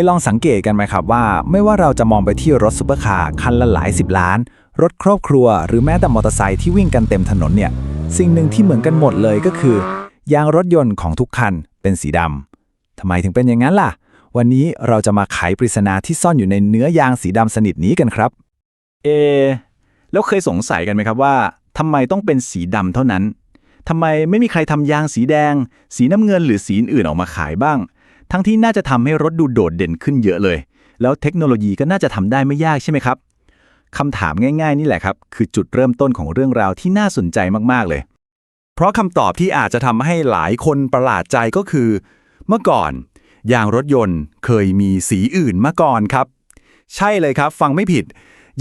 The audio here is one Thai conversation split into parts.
ยลองสังเกตกันไหมครับว่า ไม่ว่าเราจะมองไปที่รถซุปเปอร์คาร์คันละหลายสิบล้าน รถครอบครัว หรือแม้แต่มอเตอร์ไซค์ที่วิ่งกันเต็มถนนเนี่ย สิ่งหนึ่งที่เหมือนกันหมดเลยก็คือ ยางรถยนต์ของทุกคันเป็นสีดำทำไมถึงเป็นอย่างนั้นล่ะ วันนี้เราจะมาไขปริศนาที่ซ่อนอยู่ในเนื้อยางสีดำสนิทนี้กันครับ เอ แล้วเคยสงสัยกันไหมครับว่าทำไมต้องเป็นสีดำเท่านั้นทำไมไม่มีใครทำยางสีแดง สีน้ำเงินหรือสีอื่นออกมาขายบ้าง ทั้งที่น่าจะทำให้รถดูโดดเด่นขึ้นเยอะเลย แล้วเทคโนโลยีก็น่าจะทำได้ไม่ยากใช่ไหมครับคำถามง่ายๆ นี่แหละครับ คือจุดเริ่มต้นของเรื่องราวที่น่าสนใจมากๆเลย เพราะคำตอบที่อาจจะทำให้หลายคนประหลาดใจก็คือ เมื่อก่อนยางรถยนต์เคยมีสีอื่นมาก่อนครับ ใช่เลยครับ ฟังไม่ผิด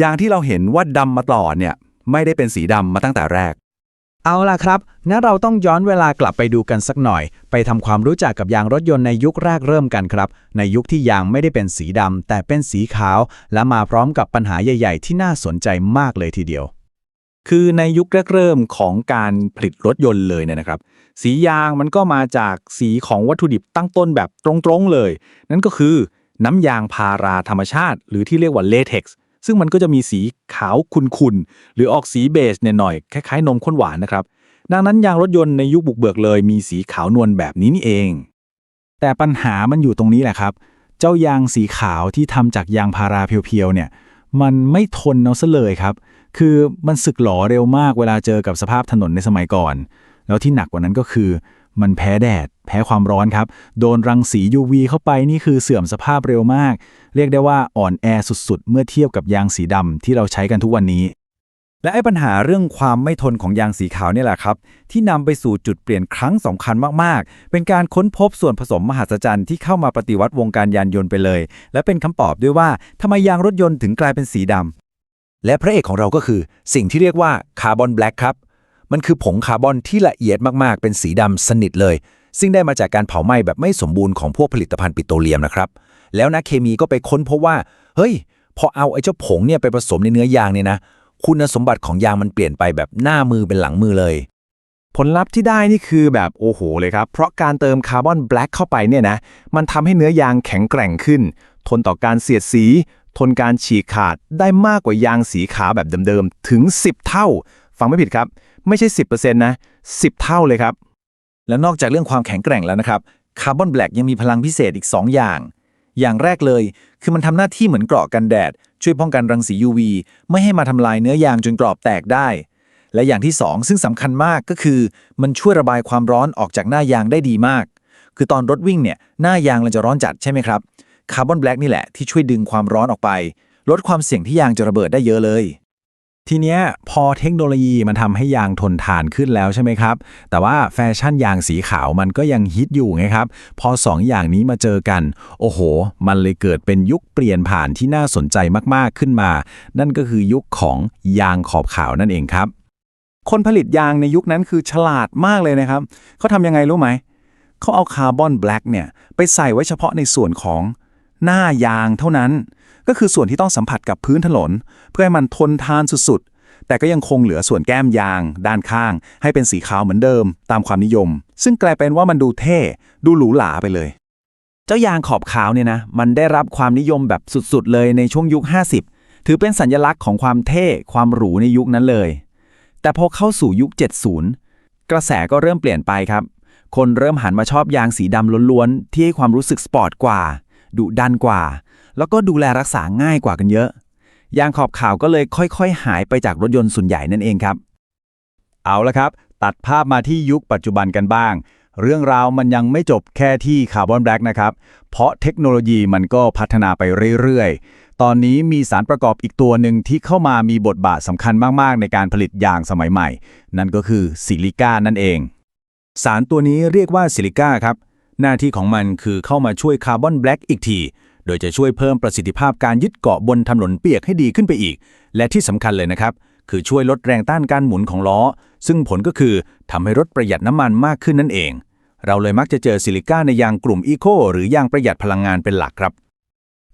ยางที่เราเห็นว่าดำมาต่อเนี่ย ไม่ได้เป็นสีดำมาตั้งแต่แรก เอาล่ะครับงั้นเราต้องย้อนเวลากลับไปดูกันสักหน่อย ไปทำความรู้จักกับยางรถยนต์ในยุคแรกเริ่มกันครับ ในยุคที่ยางไม่ได้เป็นสีดำแต่เป็นสีขาว และมาพร้อมกับปัญหาใหญ่ ๆ ที่น่าสนใจมากเลยทีเดียว คือในยุคแรกเริ่มของการผลิตรถยนต์เลยเนี่ยนะครับ สียางมันก็มาจากสีของวัตถุดิบตั้งต้นแบบตรงๆเลย นั่นก็คือน้ำยางพาราธรรมชาติ หรือที่เรียกว่าเลเท็กซ์ ซึ่งมันก็จะมีสีขาวขุ่นๆหรือออกสีเบจเนี่ยหน่อยคล้ายๆนมข้นหวานนะครับดังนั้นยางรถยนต์ในยุคบุกเบิกเลย มีสีขาวนวลแบบนี้นี่เอง แต่ปัญหามันอยู่ตรงนี้แหละครับ เจ้ายางสีขาวที่ทำจากยางพาราเพียวๆเนี่ยมันไม่ทนเอาซะเลยครับ คือมันสึกหลอเร็วมากเวลาเจอกับสภาพถนนในสมัยก่อน แล้วที่หนักกว่านั้นก็คือ มันแพ้แดด แพ้ความร้อนครับ โดนรังสี UV เข้าไปนี่คือเสื่อมสภาพเร็วมาก เรียกได้ว่าอ่อนแอสุดๆ เมื่อเทียบกับยางสีดำที่เราใช้กันทุกวันนี้ และไอ้ปัญหาเรื่องความไม่ทนของยางสีขาวเนี่ยแหละครับ ที่นำไปสู่จุดเปลี่ยนครั้งสำคัญมากๆ เป็นการค้นพบส่วนผสมมหัศจรรย์ที่เข้ามาปฏิวัติวงการยานยนต์ไปเลย และเป็นคำตอบด้วยว่าทำไมยางรถยนต์ถึงกลายเป็นสีดำและพระเอกของเราก็คือสิ่งที่เรียกว่าคาร์บอนแบล็กครับ มันคือผงคาร์บอนที่ละเอียดมากๆ เป็นสีดำสนิทเลย ซึ่งได้มาจากการเผาไหม้แบบไม่สมบูรณ์ของพวกผลิตภัณฑ์ปิโตรเลียมนะครับ แล้วนักเคมีก็ไปค้นพบว่า เฮ้ย พอเอาไอ้เจ้าผงเนี่ยไปผสมในเนื้อยางเนี่ยนะ คุณสมบัติของยางมันเปลี่ยนไปแบบหน้ามือเป็นหลังมือเลย ผลลัพธ์ที่ได้นี่คือแบบโอ้โหเลยครับ เพราะการเติมคาร์บอนแบล็กเข้าไปเนี่ยนะ มันทำให้เนื้อยางแข็งแกร่งขึ้น ทนต่อการเสียดสี ทนการฉีกขาดได้มากกว่ายางสีขาวแบบเดิมๆ ถึง 10 เท่า ฟังไม่ผิดครับ ไม่ใช่ 10%นะ 10 เท่าเลยครับ แล้วนอกจากเรื่องความแข็งแกร่งแล้วนะครับคาร์บอนแบล็กยังมีพลังพิเศษอีก 2 อย่าง อย่างแรกเลย คือมันทำหน้าที่เหมือนเกราะกันแดด ช่วยป้องกันรังสี UV ไม่ให้มาทำลายเนื้อยางจนกรอบแตกได้ และอย่างที่ 2 ซึ่งสำคัญมากก็คือ มันช่วยระบายความร้อนออกจากหน้ายางได้ดีมาก คือตอนรถวิ่งเนี่ยหน้ายางมันจะร้อนจัดใช่ไหมครับคาร์บอนแบล็กนี่แหละที่ช่วยดึงความร้อนออกไป ลดความเสี่ยงที่ยางจะระเบิดได้เยอะเลย ทีเนี้ยพอเทคโนโลยีมันทำให้ยางทนทานขึ้นแล้วใช่ไหมครับ แต่ว่าแฟชั่นยางสีขาวมันก็ยังฮิตอยู่ไงครับ พอสองอย่างนี้มาเจอกัน โอ้โห มันเลยเกิดเป็นยุคเปลี่ยนผ่านที่น่าสนใจมากๆขึ้นมา นั่นก็คือยุคของยางขอบขาวนั่นเองครับ คนผลิตยางในยุคนั้นคือฉลาดมากเลยนะครับ เขาทำยังไงรู้ไหม เขาเอาคาร์บอนแบล็กเนี่ยไปใส่ไว้เฉพาะในส่วนของ หน้ายางเท่านั้น ก็คือส่วนที่ต้องสัมผัสกับพื้นถนน เพื่อให้มันทนทานสุดๆ แต่ก็ยังคงเหลือส่วนแก้มยาง ด้านข้าง ให้เป็นสีขาวเหมือนเดิม ตามความนิยม ซึ่งกลายเป็นว่ามันดูเท่ ดูหรูหราไปเลย เจ้ายางขอบขาวเนี่ยนะ มันได้รับความนิยมแบบสุดๆ เลยในช่วงยุค 50 ถือเป็นสัญลักษณ์ของความเท่ ความหรูในยุคนั้นเลย แต่พอเข้าสู่ยุค 70 กระแสก็เริ่มเปลี่ยนไปครับ คนเริ่มหันมาชอบยางสีดำล้วนๆ ที่ให้ความรู้สึกสปอร์ตกว่า ดุดันกว่า แล้วก็ดูแลรักษาง่ายกว่ากันเยอะ ยางขอบขาวก็เลยค่อยๆ หายไปจากรถยนต์ส่วนใหญ่นั่นเองครับ เอาละครับ ตัดภาพมาที่ยุคปัจจุบันกันบ้าง เรื่องราวมันยังไม่จบแค่ที่คาร์บอนแบล็กนะครับ เพราะเทคโนโลยีมันก็พัฒนาไปเรื่อยๆ ตอนนี้มีสารประกอบอีกตัวหนึ่งที่เข้ามามีบทบาทสำคัญมากๆ ในการผลิตยางสมัยใหม่ นั่นก็คือซิลิก้านั่นเอง สารตัวนี้เรียกว่าซิลิก้าครับ หน้าที่ของมันคือเข้ามาช่วยคาร์บอนแบล็กอีกที โดยจะช่วยเพิ่มประสิทธิภาพการยึดเกาะบนถนนเปียกให้ดีขึ้นไปอีก และที่สำคัญเลยนะครับ คือช่วยลดแรงต้านการหมุนของล้อ ซึ่งผลก็คือทำให้รถประหยัดน้ำมันมากขึ้นนั่นเอง เราเลยมักจะเจอซิลิก้าในยางกลุ่มอีโคหรือยางประหยัดพลังงานเป็นหลักครับ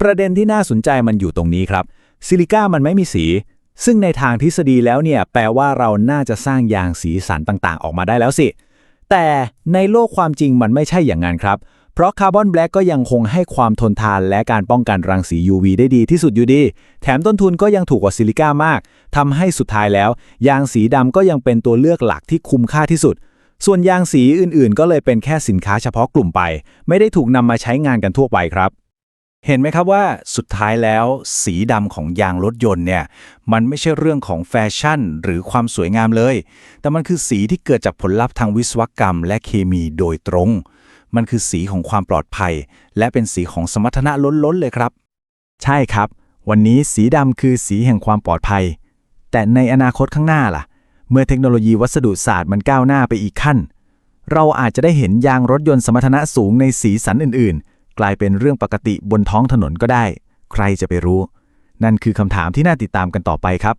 ประเด็นที่น่าสนใจมันอยู่ตรงนี้ครับ ซิลิก้ามันไม่มีสี ซึ่งในทางทฤษฎีแล้วเนี่ยแปลว่าเราน่าจะสร้างยางสีสันต่างๆ ออกมาได้แล้วสิ แต่ในโลกความจริงมันไม่ใช่อย่างนั้นครับ เพราะคาร์บอนแบล็กก็ยังคงให้ความทนทานและการป้องกันรังสี UV ได้ดีที่สุดอยู่ดี แถมต้นทุนก็ยังถูกกว่าซิลิก้ามากทำให้สุดท้ายแล้ว ยางสีดำก็ยังเป็นตัวเลือกหลักที่คุ้มค่าที่สุด ส่วนยางสีอื่นๆ ก็เลยเป็นแค่สินค้าเฉพาะกลุ่มไป ไม่ได้ถูกนำมาใช้งานกันทั่วไปครับ เห็นไหมครับว่าสุดท้ายแล้วสีดำของยางรถยนต์เนี่ยมันไม่ใช่เรื่องของแฟชั่น หรือความสวยงามเลย แต่มันคือสีที่เกิดจากผลลัพธ์ทางวิศวกรรม และเคมีโดยตรง มันคือสีของความปลอดภัย และเป็นสีของสมรรถนะล้นๆเลยครับ ใช่ครับ วันนี้สีดำคือสีแห่งความปลอดภัย แต่ในอนาคตข้างหน้าล่ะ เมื่อเทคโนโลยีวัสดุศาสตร์มันก้าวหน้าไปอีกขั้น เราอาจจะได้เห็นยางรถยนต์สมรรถนะสูงในสีสันอื่นๆ กลายเป็นเรื่องปกติบนท้องถนนก็ได้ ใครจะไปรู้ นั่นคือคำถามที่น่าติดตามกันต่อไปครับ